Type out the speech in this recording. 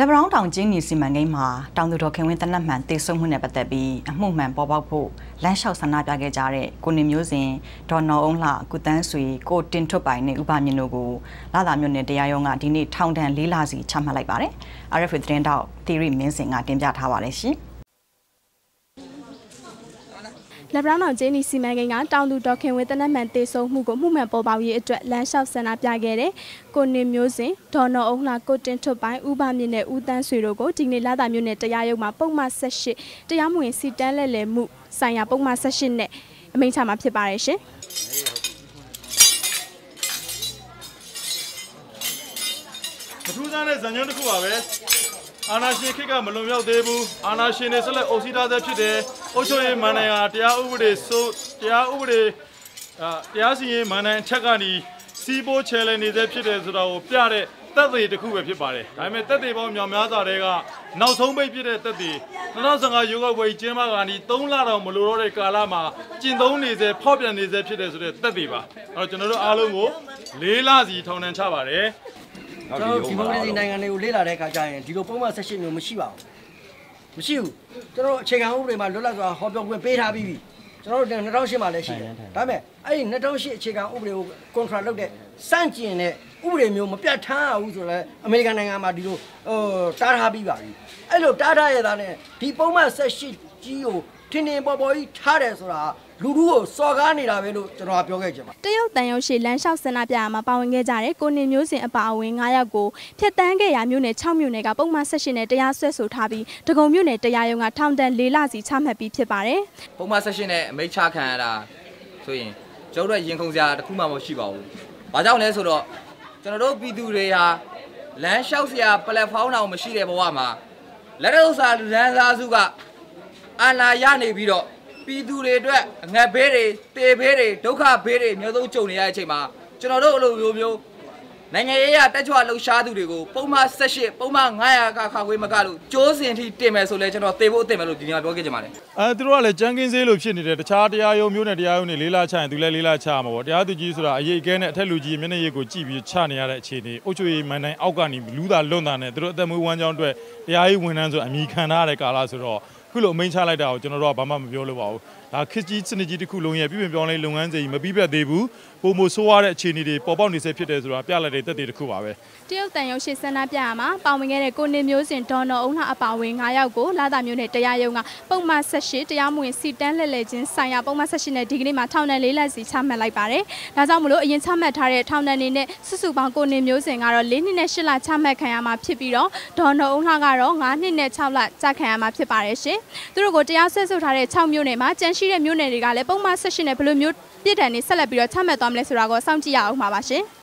လက်ဘရောင်းတောင်ကျင်းနီစီမံကိန်းမှာတောင်သူတော်ခင်ဝင်းတနတ်မှန်တေဆုံမှုနဲ့ပတ်သက်ပြီးအမှုမှန်ပေါ်ပေါက်ဖို့လမ်းလျှောက်ဆန္ဒပြခဲ့ကြတဲ့ကိုနေမျိုးစင်ဒေါ်နော်အုံးလှကုတန်းဆွေကိုတင်ထွတ်ပိုင်နဲ့ဥပမြင့်တို့ကိုလာသာမြို့နယ်တရားရုံးကဒီနေ့ထောင်ဒဏ်၄လစီချမှတ်လိုက်ပါတယ်။ RFA သတင်းတောက်တီရီမင်းစင်ကတင်ပြထားပါတယ်ရှင်။ လက်ဘရောင်းအောင်ကျင်းနီစီမံကိန်းကတောင်သူဒေါခင်ဝင်းတနတ်မှန်တေဆုံမှုကိုမှုမှန်ပေါ်ပေါက်ရေးအတွက်လမ်းလျှောက်ဆန္ဒပြခဲ့တဲ့ကိုနေမျိုးစင်ဒေါ်နော်အုံလှကိုတင်ထွတ်ပိုင်းဥပမြင့်နဲ့ဦးတန်းဆွေတို့ကိုဒီနေ့လာသာမြို့နယ်တရားရုံးမှာပုံမှန်18တရားမဝင်စီတန်းလက်လည်မှုဆိုင်ရာပုံမှန်18နဲ့အမိန့်ချမှာဖြစ်ပါတယ်ရှင်မထူးဆန်းတဲ့ဇာညွန်းတစ်ခုပါပဲ အာနာရှင်ခေတ်ကမလွန်မြောက်သေးဘူးအာနာရှင်တွေဆက်လက်အုပ်စီးထားဆဲဖြစ်တယ်အုပ်ချုပ်ရေးမန်နိုင်ဟာတရားဥပဒေစိုးတရားဥပဒေအာတရားစီရင်မန်နိုင်အထက်ကနေစီးပိုးချဲလဲနေဆဲဖြစ်တယ်ဆိုတာကိုပြတဲ့တက်သေးတစ်ခုပဲဖြစ်ပါတယ်ဒါပေမဲ့တက်သေးပေါင်းများများစွာတွေကနောက်ဆုံးပိတ်ဖြစ်တဲ့တက်သေး2015ရွေးကောက်ပွဲကျင်းပကနေ3လတောင်မလိုတော့တဲ့ကာလမှာကျင့်သုံးနေစေဖောက်ပြန်နေစေဖြစ်တယ်ဆိုတဲ့တက်သေးပါအဲ့တော့ကျွန်တော်တို့အားလုံးကို၄လစီထောင်ဒဏ်ချပါတယ် ကျွန်တော်ဒီမိုကရေစီနိုင်ငံတွေကိုလေ့လာတဲ့အခါကျရင်ဒီလိုပုံမှန်ဆက်ရှင်မျိုးမရှိပါဘူးမရှိဘူးကျွန်တော်အခြေခံဥပဒေမှာလွတ်လပ်စွာဟောပြောခွင့်ပေးထားပြီးပြီကျွန်တော်တို့2008မှာလည်းရှိတယ်ဒါပေမဲ့အဲ့ဒီ2008အခြေခံဥပဒေကို contract လုပ်တဲ့စန့်ကျင်တဲ့ဥပဒေမျိုးမပြတ်ထန်းအောင်ဆိုတော့အမေရိကန်နိုင်ငံမှာဒီလိုဟိုတားထားပြီးပါပြီအဲ့လိုတားထားရတာနဲ့ဒီပုံမှန်ဆက်ရှိကြီးကိုထင်းထင်းပေါ်ပေါ်ကြီးထားတယ်ဆိုတာ လူလူကိုစော်ကားနေတာပဲလို့ကျွန်တော်ပြောခဲ့ချင်ပါတရုတ်တန်ရုံရှိလမ်းလျှောက်ဆန္ဒပြရာမှာပါဝင်ခဲ့ကြတဲ့ကိုနေမျိုးစင်အပါအဝင်9ယောက်ကိုဖျက်တမ်းခဲ့ရာမြို့နယ်6မြို့နယ်ကပုံမှန်ဆက်ရှင်နဲ့တရားစွဲဆိုထားပြီးတကုံမြို့နယ်တရားရုံးကထောင်ဒဏ်၄လစီချမှတ်ပြီးဖြစ်ပါတယ်ပုံမှန်ဆက်ရှင်နဲ့အမိတ်ချခံရတာဆိုရင်ကျုပ်တို့ရင်ခုန်စရာတခုမှမရှိပါဘူး။ဘာကြောင့်လဲဆိုတော့ကျွန်တော်တို့ပြည်သူတွေဟာလမ်းလျှောက်စရာပလက်ဖောင်းတောင်မရှိတဲ့ဘဝမှာလက်ရုပ်စာလမ်းစားစုကအာဏာရနေပြီးတော့ ပြည်သူတွေအတွက်အငတ်ဘေးတွေတေဘေးတွေဒုက္ခဘေးတွေအများဆုံးကြုံနေရတဲ့အချိန်မှာကျွန်တော်တို့အလိုမျိုးမျိုးနိုင်ငံရေးရတက်ကြွလှုပ်ရှားသူတွေကိုပုံမှန်78ပုံမှန်900ကခါခွေးမကလို့ကျိုးစင်ထိတင်မယ်ဆိုလဲကျွန်တော်သေဖို့အတင်မယ်လို့ဒီနေ့ပြောခဲ့ကြပါတယ်အဲသူတို့ကလည်းကြမ်းကင်းစေးလို့ဖြစ်နေတယ်တခြားတရားရုံးမျိုးနဲ့တရားရုံးတွေလေးလာချရင်သူလည်းလေးလာချမှာပေါ့တရားသူကြီးဆိုတာအရေးအကဲနဲ့အထက်လူကြီးမျက်နှာရည်ကိုကြည့်ပြီးချနေရတဲ့အခြေအနေအုပ်ချုပ်ရေးမန်တိုင်းအောက်ကနေလူသားလွတ်တာနဲ့သူတို့အသက်မွေးဝမ်းကြောင်းအတွက်တရားရေးဝန်ထမ်းဆိုအမိခံထားရတဲ့ကာလဆိုတော့ ခုလိုအမိန့်ချလိုက်တာကိုကျွန်တော်တို့ကဘာမှမပြောလို့ပါဘူးဒါခစ်ကြီးစနစ်ကြီးတစ်ခုလုံးရဲ့ပြည်ပပြောင်းလဲလုပ်ငန်းစဉ်ကြီးမပြီးပြတ်သေးဘူးပုံမဆိုးရတဲ့အခြေအနေတွေပေါ်ပေါက်နေစေဖြစ်တယ်ဆိုတာပြလိုက်တဲ့သက်သေတစ်ခုပါပဲတရုတ်တန်ရုံရှိဆန္ဒပြရမှာပါဝင်ခဲ့တဲ့ကိုနေမျိုးစင်ဒေါ်နော်အုံလှအပါဝင်9ယောက်ကိုလာတာမျိုးနဲ့တရားရုံးကပုံမှန်18တရားမဝင်စီတန်းလက်လက်ချင်းဆိုင်ရာပုံမှန်18နဲ့ဒီကနေ့မှာထောင်ဒဏ်၄လစီချမှတ်လိုက်ပါတယ်ဒါကြောင့်မလို့အရင်ချမှတ်ထားတဲ့ထောင်ဒဏ်နေနဲ့စုစုပေါင်းကိုနေမျိုးစင်ကတော့၄နှစ်နဲ့၈လချမှတ်ခံရမှာဖြစ်ပြီးတော့ဒေါ်နော်အုံလှကတော့9နှစ်နဲ့6လကြာခံရမှာဖြစ်ပါတယ်ရှင်သူတို့ကိုတရားစွဲဆိုထားတဲ့6မြို့နယ်မှာကြန့်ရှိတဲ့မြို့နယ်တွေကလည်းပုံမှန်18နဲ့ဘယ်လိုမျိုးပြည်ထန်နေဆက်လက်ပြီးတော့ချမှတ်သွားမလဲဆိုတာကိုစောင့်ကြည့်ရအောင်ပါပါရှင်